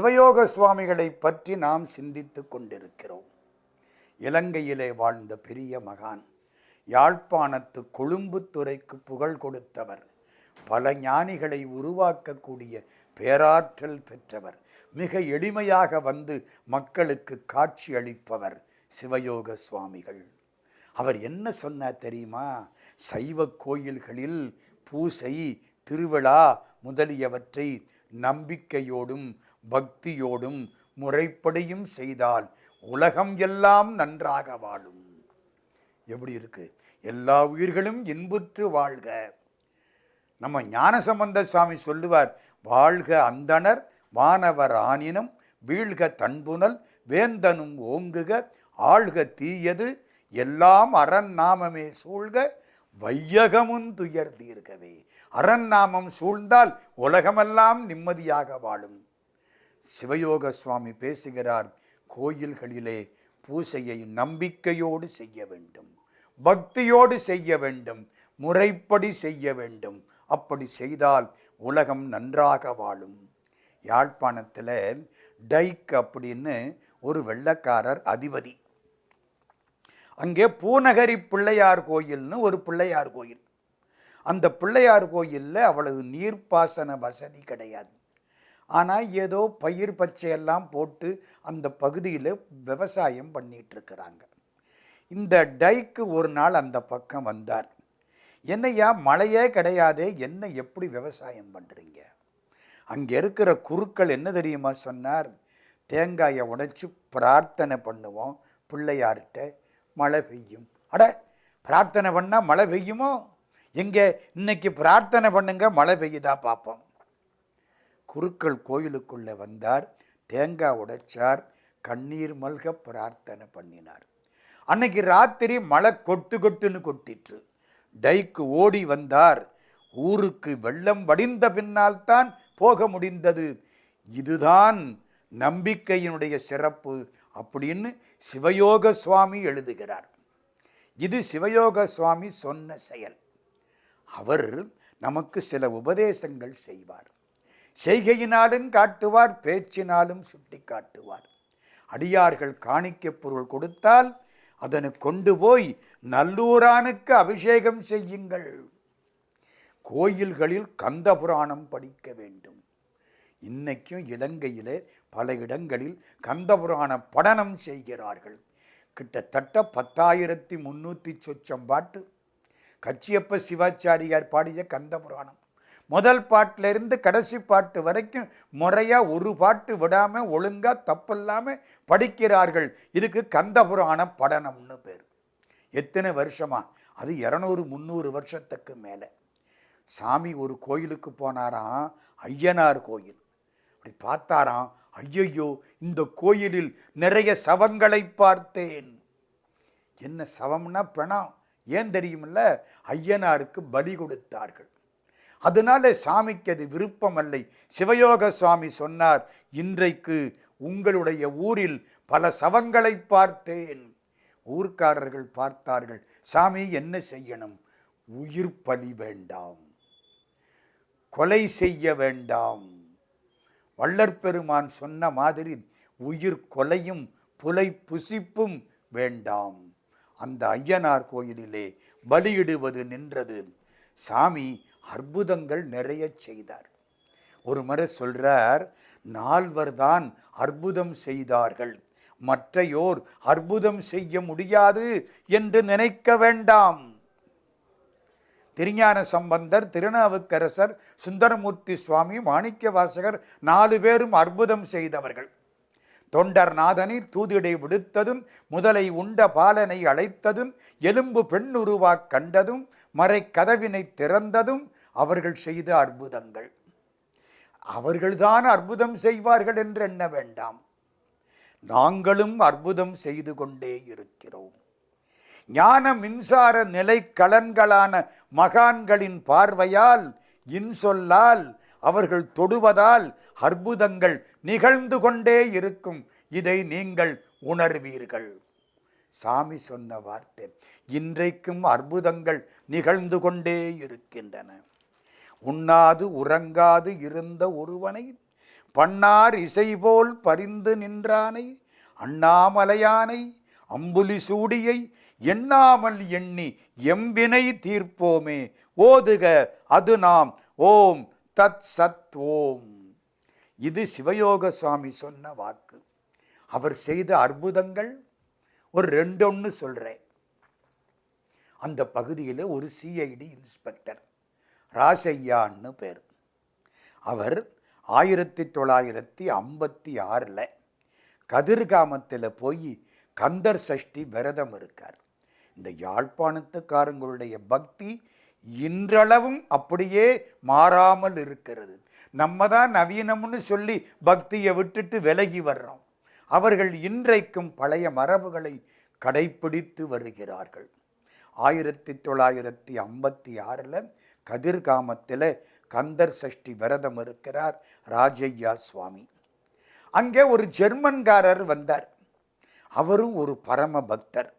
சிவயோக சுவாமிகளை பற்றி நாம் சிந்தித்து கொண்டிருக்கிறோம். இலங்கையிலே வாழ்ந்த பெரிய மகான் யாழ்ப்பாணத்து கொழும்புத்துறைக்கு புகழ் கொடுத்தவர் பல ஞானிகளை உருவாக்கக்கூடிய பேராற்றல் பெற்றவர் மிக எளிமையாக வந்து மக்களுக்கு காட்சி அளிப்பவர் சிவயோக சுவாமிகள். அவர் என்ன சொன்னார் தெரியுமா? சைவ கோயில்களில் பூசை திருவிழா முதலியவற்றை நம்பிக்கையோடும் பக்தியோடும் முறைப்படியும் செய்தால் உலகம் எல்லாம் நன்றாக வாழும். எப்படி இருக்கு? எல்லா உயிர்களும் இன்புற்று வாழ்க. நம்ம ஞானசம்பந்த சுவாமி சொல்லுவார் வாழ்க அந்தணர் வானவர் ஆனினும் வீழ்க தன்புனல் வேந்தனும் ஓங்குக ஆழ்க தீயது எல்லாம் அரண் நாமமே சூழ்க வையகமும் துயர் தீர்க்கவே அரண் நாமம் சூழ்ந்தால் உலகமெல்லாம் நிம்மதியாக வாழும். சிவயோக சுவாமி பேசுகிறார் கோயில்களிலே பூசையை நம்பிக்கையோடு செய்ய வேண்டும் பக்தியோடு செய்ய வேண்டும் முறைப்படி செய்ய வேண்டும். அப்படி செய்தால் உலகம் நன்றாக வாழும். யாழ்ப்பாணத்தில் டைக் அப்படின்னு ஒரு வெள்ளக்காரர் அதிபதி. அங்கே பூநகரி பிள்ளையார் கோயில்னு ஒரு பிள்ளையார் கோயில். அந்த பிள்ளையார் கோயிலில் அவ்வளவு நீர்ப்பாசன வசதி கிடையாது. ஆனால் ஏதோ பயிர் பச்சையெல்லாம் போட்டு அந்த பகுதியில் விவசாயம் பண்ணிட்டு இருக்கிறாங்க இந்த டைக்கு ஒரு நாள் அந்த பக்கம் வந்தார். என்னையா மழையே கிடையாதே என்ன எப்படி விவசாயம் பண்ணுறீங்க அங்கே இருக்கிற குருக்கள் என்ன தெரியுமா சொன்னார்? தேங்காயை உடைச்சி பிரார்த்தனை பண்ணுவோம் பிள்ளையார்கிட்ட மழை பெய்யும். அட பிரார்த்தனை பண்ணால் மழை பெய்யுமோ? எங்கே இன்னைக்கு பிரார்த்தனை பண்ணுங்க மழை பெய்யுதா பார்ப்போம். குருக்கள் கோயிலுக்குள்ளே வந்தார் தேங்காய் உடைச்சார் கண்ணீர் மல்க பிரார்த்தனை பண்ணினார். அன்னைக்கு ராத்திரி மழை கொட்டு கொட்டுன்னு கொட்டிற்று. டைக்கு ஓடி வந்தார். ஊருக்கு வெள்ளம் வடிந்த பின்னால் தான் போக முடிந்தது. இதுதான் நம்பிக்கையினுடைய சிறப்பு அப்படின்னு சிவயோக சுவாமி எழுதுகிறார். இது சிவயோக சுவாமி சொன்ன செயல். அவர் நமக்கு சில உபதேசங்கள் செய்வார். செய்கையினாலும் காட்டுவார் பேச்சினாலும் சுட்டி காட்டுவார் அடியார்கள் காணிக்க பொருள் கொடுத்தால் அதனை கொண்டு போய் நல்லூரானுக்கு அபிஷேகம் செய்யுங்கள். கோயில்களில் கந்த புராணம் படிக்க வேண்டும். இன்னைக்கும் இலங்கையிலே பல இடங்களில் கந்த புராண படனம் செய்கிறார்கள். கிட்டத்தட்ட பத்தாயிரத்தி முன்னூற்றி சொச்சம் பாட்டு. கச்சியப்ப சிவாச்சாரியார் பாடிய கந்த புராணம் முதல் பாட்டிலிருந்து கடைசி பாட்டு வரைக்கும் முறையாக ஒரு பாட்டு விடாமல் ஒழுங்காக தப்பில்லாமல் படிக்கிறார்கள். இதுக்கு கந்த புராண படனம்னு பேர். எத்தனை வருஷமா? அது இரநூறு முந்நூறு வருஷத்துக்கு மேலே. சாமி ஒரு கோயிலுக்கு போனாராம் ஐயனார் கோயில். அப்படி பார்த்தாராம் ஐயையோ இந்த கோயிலில் நிறைய சவங்களை பார்த்தேன். என்ன சவம்னா பிணம்? ஏன் தெரியுமில்ல? ஐயனாருக்கு பலி கொடுத்தார்கள். அதனால சாமிக்கு அது விருப்பமல்லை. சிவயோக சுவாமி சொன்னார் இன்றைக்கு உங்களுடைய ஊரில் பல சவங்களை பார்த்தேன். ஊர்க்காரர்கள் பார்த்தார்கள் சாமி என்ன செய்யணும்? உயிர் பலி வேண்டாம். கொலை செய்ய வேண்டாம். வள்ளற்பெருமான் சொன்ன மாதிரி உயிர் கொலையும் புலை புசிப்பும் வேண்டாம். அந்த ஐயனார் கோயிலிலே பலியிடுவது நின்றது. சாமி அற்புதங்கள் நிறைய செய்தார். ஒரு முறை சொல்றார் நால்வர் தான் அற்புதம் செய்தார்கள். மற்றையோர் அற்புதம் செய்ய முடியாது என்று நினைக்க வேண்டாம். திருஞான சம்பந்தர் திருநாவுக்கரசர் சுந்தரமூர்த்தி சுவாமி மாணிக்க வாசகர் நாலு பேரும் அற்புதம் செய்தவர்கள். தொண்டர் நாதனை தூதிடை விடுத்ததும் முதலை உண்ட பாலனை அழைத்ததும் எலும்பு பெண்ணுருவாக் கண்டதும் மறைக்கதவினை திறந்ததும் அவர்கள் செய்த அற்புதங்கள். அவர்கள்தான் அற்புதம் செய்வார்கள் என்று எண்ண வேண்டாம். நாங்களும் அற்புதம் செய்து கொண்டே இருக்கிறோம். ஞான மின்சார நிலை கலன்களான மகான்களின் பார்வையால் இன்சொல்லால் அவர்கள் தொடுவதால் அற்புதங்கள் நிகழ்ந்து கொண்டே இருக்கும். இதை நீங்கள் உணர்வீர்கள். சாமி சொன்ன வார்த்தை இன்றைக்கும் அற்புதங்கள் நிகழ்ந்து கொண்டே இருக்கின்றன. உண்ணாது உறங்காது இருந்த ஒருவனை பண்ணார் இசைபோல் பரிந்து நின்றானை அண்ணாமலையானை அம்புலி சூடியை எண்ணாமல் எண்ணி எம்பினை தீர்ப்போமே ஓதுக அது நாம் ஓம் தத் சத் ஓம். இது சிவயோக சுவாமி சொன்ன வாக்கு. அவர் செய்த அற்புதங்கள் ஒரு ரெண்டு ஒன்று சொல்கிறேன் அந்த பகுதியில் ஒரு சிஐடி இன்ஸ்பெக்டர் ராசையான்னு பேர். அவர் ஆயிரத்தி தொள்ளாயிரத்தி ஐம்பத்தி ஆறில் கதிர்காமத்தில் போய் கந்தர் சஷ்டி விரதம் இருக்கார். இந்த யாழ்ப்பாணத்துக்காரங்களுடைய பக்தி இன்றளவும் அப்படியே மாறாமல் இருக்கிறது. நம்ம தான் நவீனம்னு சொல்லி பக்தியை விட்டுட்டு விலகி வர்றோம். அவர்கள் இன்றைக்கும் பழைய மரபுகளை கடைப்பிடித்து வருகிறார்கள். ஆயிரத்தி தொள்ளாயிரத்தி ஐம்பத்தி ஆறில் கதிர்காமத்தில் கந்தர் சஷ்டி விரதம் இருக்கிறார் ராஜையா சுவாமி. அங்கே ஒரு ஜெர்மன்காரர் வந்தார். அவரும் ஒரு பரம பக்தர்.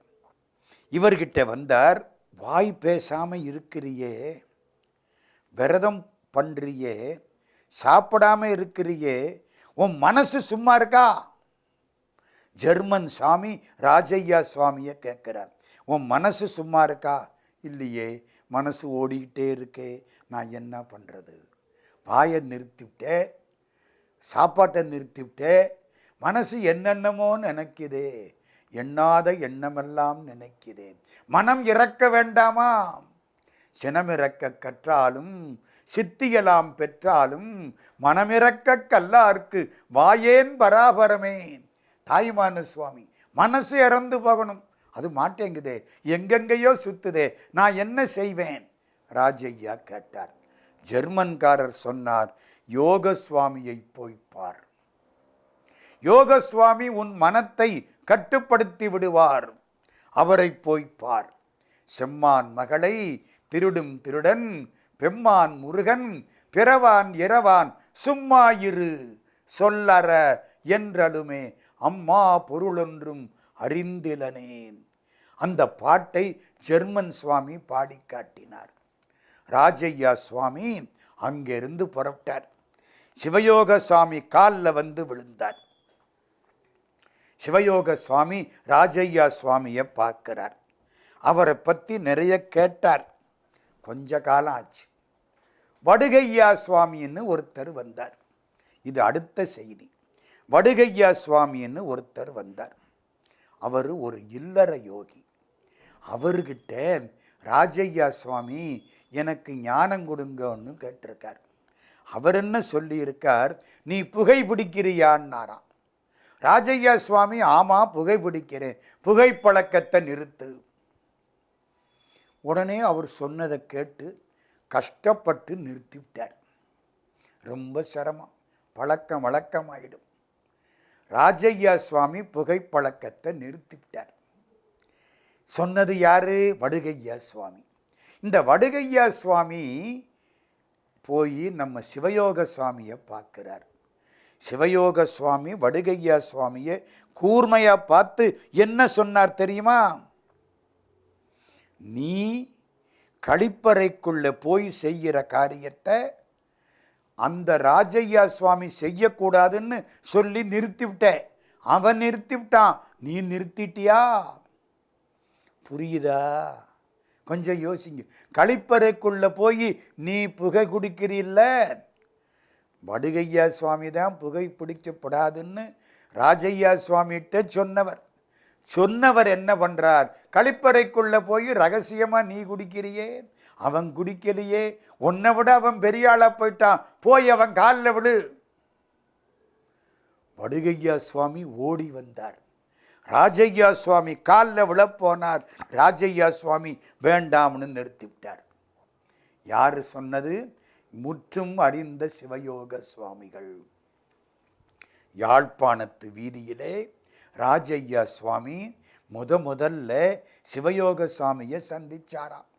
இவர்கிட்ட வந்தார் வாய் பேசாமல் இருக்கிறியே விரதம் பண்ணுறியே சாப்பிடாம இருக்கிறியே உன் மனசு சும்மா இருக்கா? ஜெர்மன் சாமி ராஜையா சுவாமியை கேட்குறார். உன் மனசு சும்மா இருக்கா? இல்லையே. மனசு ஓடிக்கிட்டே இருக்கே. நான் என்ன பண்ணுறது வாயை நிறுத்திவிட்டே சாப்பாட்டை நிறுத்திவிட்டே மனசு என்னென்னமோ நினைக்குதே. எண்ணாத எண்ணமெல்லாம் நினைக்கிறேன் மனம் இறக்க வேண்டாமா சினமிறக்க கற்றாலும் சித்தியலாம் பெற்றாலும் மனமிறக்க கல்லார்க்கு வாயேன் பராபரமே. தாய்மான சுவாமி மனசு இறந்து போகணும். அது மாட்டேங்குதே. எங்கெங்கேயோ சுத்துதே. நான் என்ன செய்வேன்? ராஜையா கேட்டார். ஜெர்மன்காரர் சொன்னார் யோக சுவாமியை போய் பார். யோக சுவாமி உன் மனத்தை கட்டுப்படுத்தி விடுவார். அவரை போய் பார். செம்மான் மகளை திருடும் திருடன் பெம்மான் முருகன் பிறவான் இரவான் சும்மா இரு. சொல்லற என்றலுமே அம்மா பொருளொன்றும் அறிந்திலனேன். அந்த பாட்டை ஜெர்மன் சுவாமி பாடி காட்டினார். ராஜையா சுவாமி அங்கிருந்து புறப்பட்டார். சிவயோக சுவாமி காலில் வந்து விழுந்தார். சிவயோக சுவாமி ராஜையா சுவாமியை பார்க்கிறார். அவரை பற்றி நிறைய கேட்டார். கொஞ்ச காலம் ஆச்சு. வடுகையா சுவாமின்னு ஒருத்தர் வந்தார். இது அடுத்த செய்தி. வடுகையா சுவாமின்னு ஒருத்தர் வந்தார். அவர் ஒரு இல்லற யோகி. அவர்கிட்ட ராஜையா சுவாமி எனக்கு ஞானம் கொடுங்கன்னு கேட்டிருக்கார். அவர் என்ன சொல்லியிருக்கார்? நீ புகை பிடிக்கிறியான்னாராம். ராஜையா சுவாமி ஆமாம் புகை பிடிக்கிறேன். புகைப்பழக்கத்தை நிறுத்து. உடனே அவர் சொன்னதை கேட்டு கஷ்டப்பட்டு நிறுத்திவிட்டார். ரொம்ப சிரமம். பழக்கம் வழக்கமாகிடும் ராஜையா சுவாமி புகைப்பழக்கத்தை நிறுத்திவிட்டார். சொன்னது யாரு? வடுகையா சுவாமி. இந்த வடுகையா சுவாமி போய் நம்ம சிவயோக சுவாமியை பார்க்கிறார். சிவயோக சுவாமி வடுகையா சுவாமியை கூர்மையாக பார்த்து என்ன சொன்னார் தெரியுமா? நீ கழிப்பறைக்குள்ளே போய் செய்கிற காரியத்தை அந்த ராஜையா சுவாமி செய்யக்கூடாதுன்னு சொல்லி நிறுத்திவிட்ட. அவன் நிறுத்திவிட்டான். நீ நிறுத்திட்டியா? புரியுதா? கொஞ்சம் யோசிங்க. கழிப்பறைக்குள்ளே போய் நீ புகை குடிக்கிறீல்ல? வடுகையா சுவாமி தான் புகை பிடிக்கப்படாதுன்னு ராஜையா சுவாமிகிட்ட சொன்னவர். சொன்னவர் என்ன பண்ணுறார் கழிப்பறைக்குள்ளே போய் ரகசியமாக நீ குடிக்கிறியே? அவன் குடிக்கலையே. உன்னை விட அவன் பெரிய ஆளா போயிட்டான். போய் அவன் காலில் விடு. வடுகையா சுவாமி ஓடி வந்தார். ராஜையா சுவாமி காலில் விழப்போனார் ராஜையா சுவாமி வேண்டாம்னு நிறுத்திவிட்டார் யார் சொன்னது? முற்றும் அறிந்த சிவயோக சுவாமிகள். யாழ்ப்பாணத்து வீதியிலே ராஜையா சுவாமி முத முதல்ல சிவயோக சுவாமியை சந்திச்சாராம்.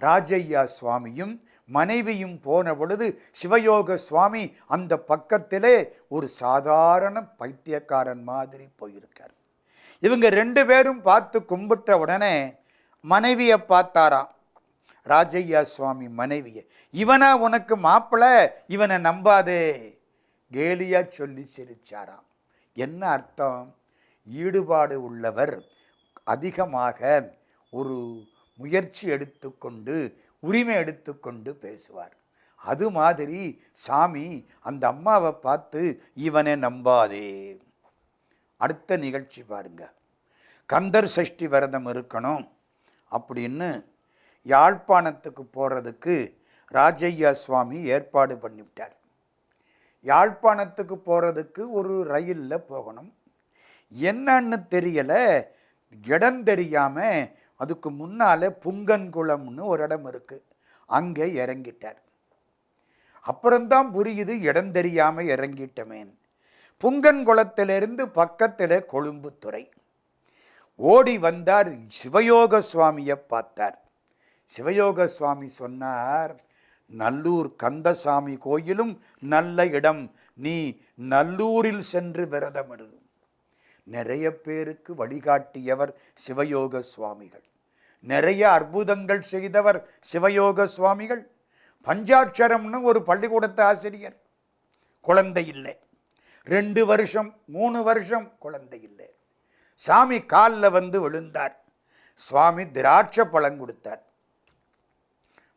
ராஜையா சுவாமியும் மனைவியும் போன பொழுது சிவயோக சுவாமி அந்த பக்கத்திலே ஒரு சாதாரண பைத்தியக்காரன் மாதிரி போயிருக்கார். இவங்க ரெண்டு பேரும் பார்த்து கும்பிட்ட உடனே மனைவியை பார்த்தாராம் ராஜையா சுவாமி மனைவியை இவனா உனக்கு மாப்பிள? இவனை நம்பாதே. கேலியா சொல்லி சிரிச்சாராம். என்ன அர்த்தம்? ஈடுபாடு உள்ளவர் அதிகமாக ஒரு முயற்சி எடுத்துக்கொண்டு உரிமை எடுத்துக்கொண்டு பேசுவார். அது மாதிரி சாமி அந்த அம்மாவை பார்த்து இவனை நம்பாதே. அடுத்த நிகழ்ச்சி பாருங்க. கந்தர் சஷ்டி விரதம் இருக்கணும் அப்படின்னு யாழ்ப்பாணத்துக்கு போகிறதுக்கு ராஜையா சுவாமி ஏற்பாடு பண்ணிவிட்டார். யாழ்ப்பாணத்துக்கு போகிறதுக்கு ஒரு ரயிலில் போகணும். என்னன்னு தெரியலை. இடம் தெரியாமல் அதுக்கு முன்னால் புங்கன்குளம்னு ஒரு இடம் இருக்குது அங்கே இறங்கிட்டார். அப்புறம்தான் புரியுது இடம் தெரியாமல் இறங்கிட்டமேன். புங்கன்குளத்திலிருந்து பக்கத்தில் கொழும்புத்துறை. ஓடி வந்தார் சிவயோக சுவாமியை பார்த்தார். சிவயோக சுவாமி சொன்னார் நல்லூர் கந்தசாமி கோயிலும் நல்ல இடம். நீ நல்லூரில் சென்று விரதமிடும் நிறைய பேருக்கு வழிகாட்டியவர் சிவயோக சுவாமிகள். நிறைய அற்புதங்கள் செய்தவர் சிவயோக சுவாமிகள். பஞ்சாட்சரம்னு ஒரு பள்ளிக்கூடத்து ஆசிரியர். குழந்தை இல்லை. ரெண்டு வருஷம் மூணு வருஷம் குழந்தை இல்லை. சாமி காலில் வந்து விழுந்தார். சுவாமி திராட்சை பழம் கொடுத்தார்.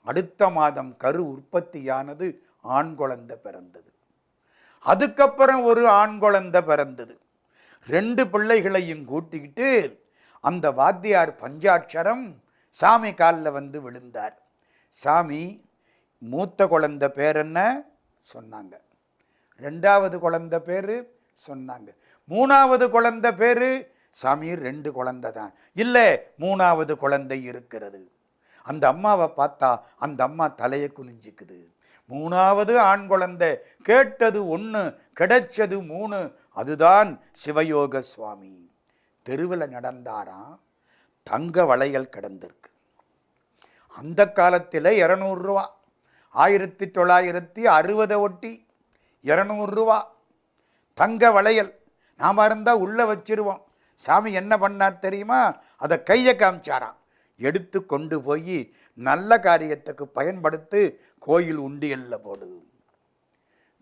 அடுத்த மாதம் கரு உற்பத்தியானது ஆண் குழந்தை பிறந்தது. அதுக்கப்புறம் ஒரு ஆண் குழந்தை பிறந்தது. ரெண்டு பிள்ளைகளையும் கூட்டிக்கிட்டு அந்த வாத்தியார் பஞ்சாட்சரம் சாமி காலில் வந்து விழுந்தார். சாமி மூத்த குழந்த பேர் என்ன? சொன்னாங்க. ரெண்டாவது குழந்த பேர்? சொன்னாங்க. மூணாவது குழந்த பேர்? சாமி ரெண்டு குழந்தை தான். இல்லை மூணாவது குழந்தை இருக்கிறது. அந்த அம்மாவை பார்த்தா அந்த அம்மா தலையை குனிஞ்சிக்குது. மூணாவது ஆண் குழந்தை கேட்டது ஒன்று கிடைச்சது மூணு அதுதான் சிவயோக சுவாமி. தெருவில் நடந்தாராம் தங்க வளையல் கிடந்திருக்கு. அந்த காலத்தில் இரநூறுவா ஆயிரத்தி தொள்ளாயிரத்தி அறுபதை ஒட்டி இரநூறுவா தங்க வளையல் நாம இருந்தால் உள்ளே வச்சிருவோம். சாமி என்ன பண்ணார் தெரியுமா? அதை கையை காமிச்சாராம். எடுத்து கொண்டு போய் நல்ல காரியத்துக்கு பயன்படுத்து கோயில் உண்டியல்ல போடு.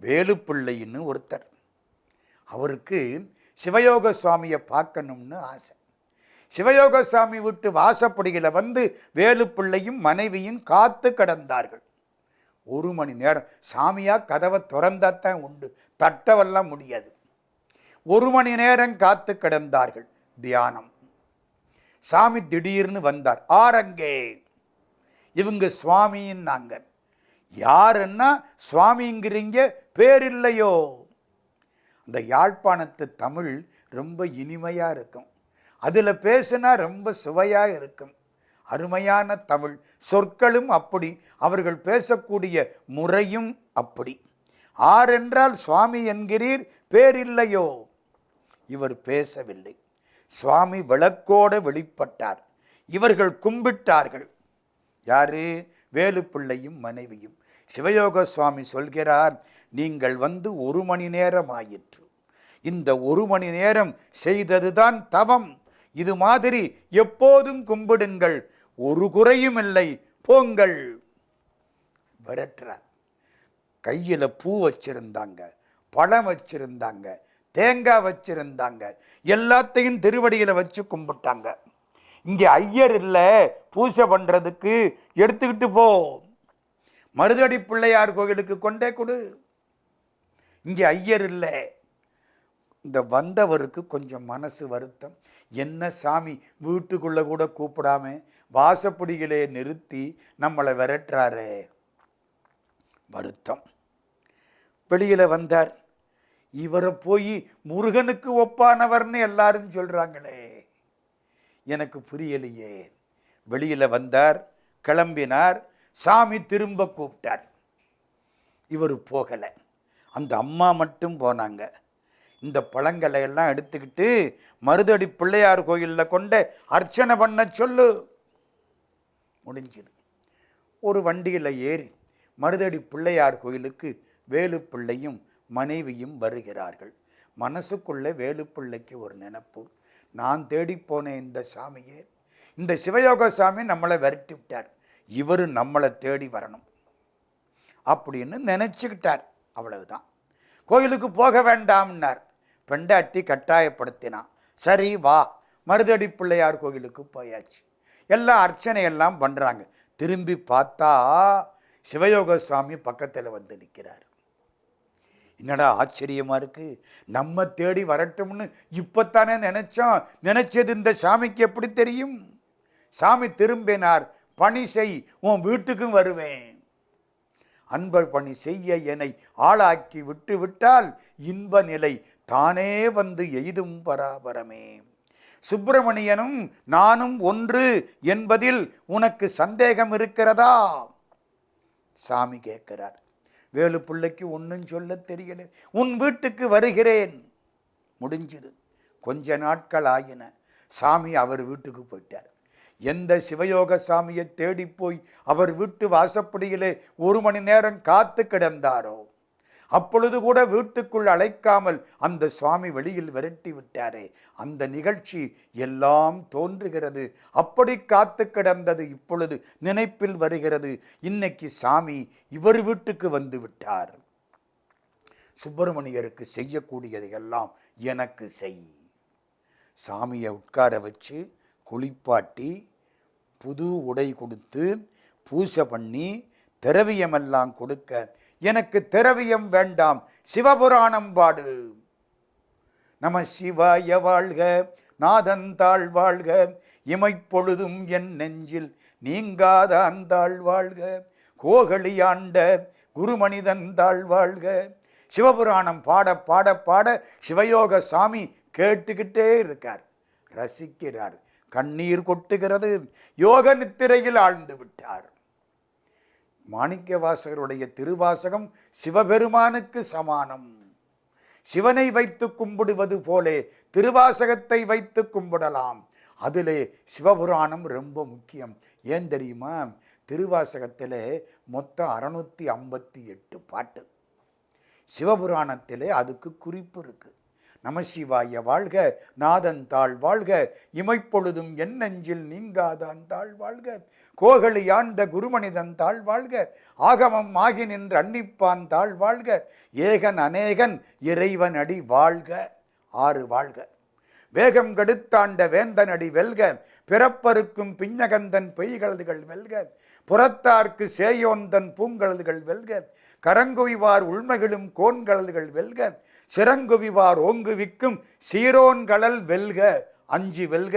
வேலுப்பிள்ளைன்னு ஒருத்தர். அவருக்கு சிவயோக சுவாமியை பார்க்கணும்னு ஆசை. சிவயோக சுவாமி விட்டு வாசப்படியில் வந்து வேலுப்பிள்ளையும் மனைவியும் காத்து கிடந்தார்கள். ஒரு மணி நேரம். சாமியாக கதவை திறந்தாத்தான் உண்டு. தட்டவெல்லாம் முடியாது. ஒரு மணி நேரம் காத்து கிடந்தார்கள். தியானம். சாமி திடீர்னு வந்தார். ஆரங்கே இவங்க சுவாமின்னாங்க. யாருன்னா சுவாமிங்கிறீங்க? பேர் இல்லையோ? அந்த யாழ்ப்பாணத்து தமிழ் ரொம்ப இனிமையாக இருக்கும். அதில் பேசுனா ரொம்ப சுவையாக இருக்கும். அருமையான தமிழ். சொற்களும் அப்படி. அவர்கள் பேசக்கூடிய முறையும் அப்படி. ஆரென்றால் சுவாமி என்கிறீர்? பேரில்லையோ? இவர் பேசவில்லை. சுவாமி விளக்கோடு வெளிப்பட்டார். இவர்கள் கும்பிட்டார்கள். யாரு? வேலுப்பிள்ளையும் மனைவியும். சிவயோக சுவாமி சொல்கிறார் நீங்கள் வந்து ஒரு மணி நேரம் ஆயிற்று. இந்த ஒரு மணி நேரம் செய்ததுதான் தவம். இது மாதிரி எப்போதும் கும்பிடுங்கள். ஒரு குறையும் இல்லை. போங்கள். விரட்டுறார். கையில் பூ வச்சிருந்தாங்க பழம் வச்சிருந்தாங்க தேங்காய் வச்சிருந்தாங்க எல்லாத்தையும் திருவடியில் வச்சு கும்பிட்டாங்க. இங்கே ஐயர் இல்லை பூஜை பண்ணுறதுக்கு எடுத்துக்கிட்டு போ. மருதடி பிள்ளையார் கோவிலுக்கு கொண்டே கொடு. இங்கே ஐயர் இல்லை. இந்த வந்தவருக்கு கொஞ்சம் மனசு வருத்தம். என்ன சாமி வீட்டுக்குள்ளே கூட கூப்பிடாம வாசப்படிகளே நிறுத்தி நம்மளை விரட்டுறாரு. வருத்தம். வெளியில் வந்தார். இவரை போய் முருகனுக்கு ஒப்பானவர்னு எல்லாரும் சொல்கிறாங்களே எனக்கு புரியலையே. வெளியில் வந்தார் கிளம்பினார் சாமி திரும்ப கூப்பிட்டார். இவர் போகலை. அந்த அம்மா மட்டும் போனாங்க. இந்த பழங்களை எல்லாம் எடுத்துக்கிட்டு மருதடி பிள்ளையார் கோயிலில் கொண்டு அர்ச்சனை பண்ண சொல்லு. முடிஞ்சுது. ஒரு வண்டியில் ஏறி மருதடி பிள்ளையார் கோயிலுக்கு வேலுப்பிள்ளையும் மனைவியும் வருகிறார்கள். மனசுக்குள்ளே வேலுப்பிள்ளைக்கு ஒரு நினப்பு. நான் தேடிப்போன இந்த சாமியே. இந்த சிவயோக சாமி நம்மளை விரட்டி விட்டார். இவர் நம்மளை தேடி வரணும். அப்படின்னு நினச்சிக்கிட்டார். அவ்வளவுதான். கோயிலுக்கு போக வேண்டாம்னார். பெண்டாட்டி கட்டாயப்படுத்தினான் சரி வா. மருதடி பிள்ளையார் கோயிலுக்கு போயாச்சு. எல்லாம் அர்ச்சனையெல்லாம் பண்ணுறாங்க திரும்பி பார்த்தா சிவயோக சுவாமி பக்கத்தில் வந்து நிற்கிறார் என்னடா ஆச்சரியமாக இருக்குது நம்ம தேடி வரட்டும்னு இப்போத்தானே நினச்சோம். நினச்சது இந்த சாமிக்கு எப்படி தெரியும்? சாமி திரும்பினார். பணி செய் உன் வீட்டுக்கும் வருவேன். அன்பர் பணி செய்ய என்னை ஆளாக்கி விட்டு விட்டால் இன்ப நிலை தானே வந்து எய்தும் பராபரமே. சுப்பிரமணியனும் நானும் ஒன்று என்பதில் உனக்கு சந்தேகம் இருக்கிறதா? சாமி கேட்கிறார். வேலு பிள்ளைக்கு ஒன்றும் சொல்ல தெரியல. உன் வீட்டுக்கு வருகிறேன். முடிஞ்சுது. கொஞ்ச நாட்கள் ஆகின சாமி அவர் வீட்டுக்கு போயிட்டார். எந்த சிவயோக சாமியை தேடி போய் அவர் வீட்டு வாசப்படியிலே ஒரு மணி நேரம் காத்து கிடந்தாரோ? அப்பொழுது கூட வீட்டுக்குள் அழைக்காமல் அந்த சுவாமி வெளியில் விரட்டி விட்டாரே. அந்த நிகழ்ச்சி எல்லாம் தோன்றுகிறது. அப்படி காத்து கிடந்தது இப்பொழுது நினைப்பில் வருகிறது. இன்னைக்கு சாமி இவர் வீட்டுக்கு வந்து விட்டார். சுப்பிரமணியருக்கு செய்யக்கூடியதையெல்லாம் எனக்கு செய். சாமியை உட்கார வச்சு குளிப்பாட்டி புது உடை கொடுத்து பூசை பண்ணி திரவியமெல்லாம் கொடுக்க எனக்கு திரவியம் வேண்டாம் சிவபுராணம் பாடு. நம சிவாய வாழ்க நாதந்தாள் வாழ்க இமைப்பொழுதும் என் நெஞ்சில் நீங்காத அந்தாள் வாழ்க கோகலியாண்ட குருமனிதந்தாள் வாழ்க. சிவபுராணம் பாட பாட பாட சிவயோக சாமி கேட்டுக்கிட்டே இருக்கார் ரசிக்கிறார். கண்ணீர் கொட்டுகிறது. யோக நித்திரையில் ஆழ்ந்து விட்டார். மாணிக்க வாசகருடைய திருவாசகம் சிவபெருமானுக்கு சமானம். சிவனை வைத்து கும்பிடுவது போலே திருவாசகத்தை வைத்து கும்பிடலாம். அதிலே சிவபுராணம் ரொம்ப முக்கியம். ஏன் தெரியுமா? திருவாசகத்திலே மொத்தம் அறுநூத்தி ஐம்பத்தி எட்டு பாட்டு. சிவபுராணத்திலே அதுக்கு குறிப்பு இருக்குது நமசிவாய வாழ்க நாதன் தாழ் வாழ்க இமைப்பொழுதும் என் நெஞ்சில் நீங்காதான் தாழ் வாழ்க. கோகலி ஆண்ட குருமனிதன் தாழ் வாழ்க ஆகமம் ஆகி நின்று அன்னிப்பான் தாழ் வாழ்க. ஏகன் அநேகன் இறைவன் அடி வாழ்க ஆறு வாழ்க. வேகம் கெடுத்தாண்ட வேந்தனடி வெல்க பிறப்பருக்கும் பிஞ்சகந்தன் பெய்கழுதுகள் வெல்க. புறத்தார்க்கு சேயோந்தன் பூங்கழுதுகள் வெல்க கரங்குய்வார் உள்மகிழும் கோன்கழுதுகள் வெல்க. சிறங்குவிவார் ஓங்குவிக்கும் சீரோன்கழல் வெல்க அஞ்சு வெல்க.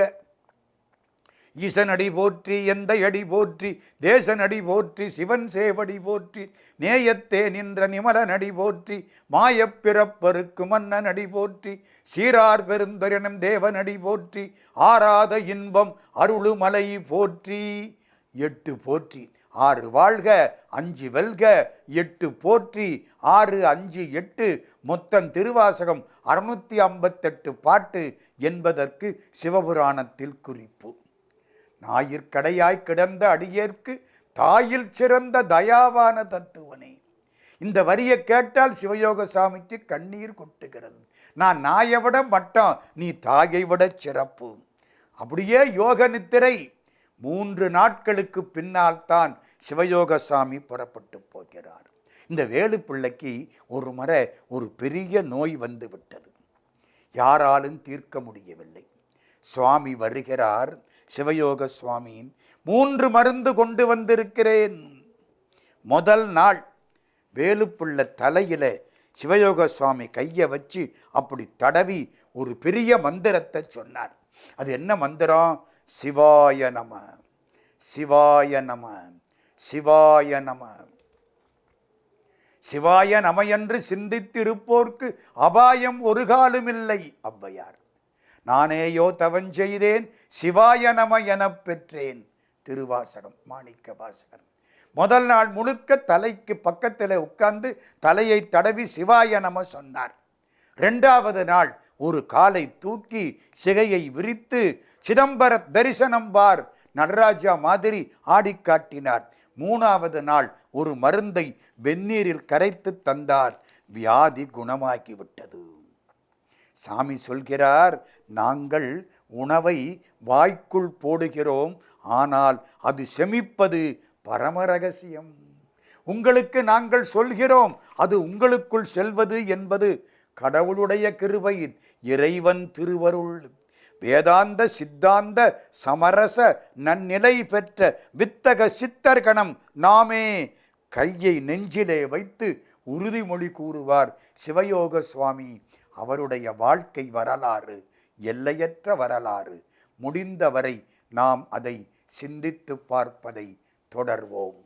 ஈசனடி போற்றி எந்த அடி போற்றி தேசனடி போற்றி சிவன் சேவடி போற்றி நேயத்தே நின்ற நிமலனடி போற்றி மாயப்பிறப்பருக்கு மன்னனடி போற்றி சீரார் பெருந்தொரினம் தேவனடி போற்றி ஆராத இன்பம் அருளுமலை போற்றி எட்டு போற்றி. ஆறு வாழ்க அஞ்சு வெல்க எட்டு போற்றி ஆறு அஞ்சு எட்டு. மொத்தம் திருவாசகம் அறுநூற்றி ஐம்பத்தெட்டு பாட்டு என்பதற்கு சிவபுராணத்தில் குறிப்பு. ஞாயிற்கடையாய் கிடந்த அடியேற்கு தாயில் சிறந்த தயாவான தத்துவனே. இந்த வரியை கேட்டால் சிவயோக சாமிக்கு கண்ணீர் கொட்டுகிறது. நான் நாயை விட மட்டம் நீ தாயை விட சிறப்பு. அப்படியே யோக நித்திரை மூன்று நாட்களுக்கு பின்னால் தான் சிவயோகசாமி புறப்பட்டு போகிறார். இந்த வேலு பிள்ளைக்கு ஒரு முறை ஒரு பெரிய நோய் வந்து விட்டது. யாராலும் தீர்க்க முடியவில்லை. சுவாமி வருகிறார். சிவயோக சுவாமி மூன்று மருந்து கொண்டு வந்திருக்கிறேன். முதல் நாள் வேலுப்புள்ள தலையில் சிவயோக சுவாமி கையை வச்சு அப்படி தடவி ஒரு பெரிய மந்திரத்தை சொன்னார். அது என்ன மந்திரம்? சிவாய நம சிவாய நம சிவாய நம. சிவாய நம என்று சிந்தித்திருப்போர்க்கு அபாயம் ஒரு காலும் இல்லை ஔவையார். நானேயோ தவஞ்செய்தேன் சிவாய நம எனப் பெற்றேன் திருவாசகம் மாணிக்க வாசகர் முதல் நாள் முழுக்க தலைக்கு பக்கத்தில் உட்கார்ந்து தலையை தடவி சிவாய நம சொன்னார். ரெண்டாவது நாள் ஒரு காலை தூக்கி சிகையை விரித்து சிதம்பர தரிசனம் பார் நடராஜா மாதிரி ஆடி காட்டினார். மூணாவது நாள் ஒரு மருந்தை வெந்நீரில் கரைத்து தந்தார். வியாதி குணமாகிவிட்டது. சாமி சொல்கிறார் நாங்கள் உணவை வாய்க்குள் போடுகிறோம். ஆனால் அது செமிப்பது பரம ரகசியம் உங்களுக்கு நாங்கள் சொல்கிறோம் அது உங்களுக்குள் செல்வது என்பது கடவுளுடைய கிருபையின் இறைவன் திருவருள். வேதாந்த சித்தாந்த சமரச நன்னிலை பெற்ற வித்தக சித்தர்கணம் நாமே கையை நெஞ்சிலே வைத்து உறுதிமொழி கூறுவார் சிவயோக சுவாமி. அவருடைய வாழ்க்கை வரலாறு எல்லையற்ற வரலாறு. முடிந்தவரை நாம் அதை சிந்தித்து பார்ப்பதை தொடர்வோம்.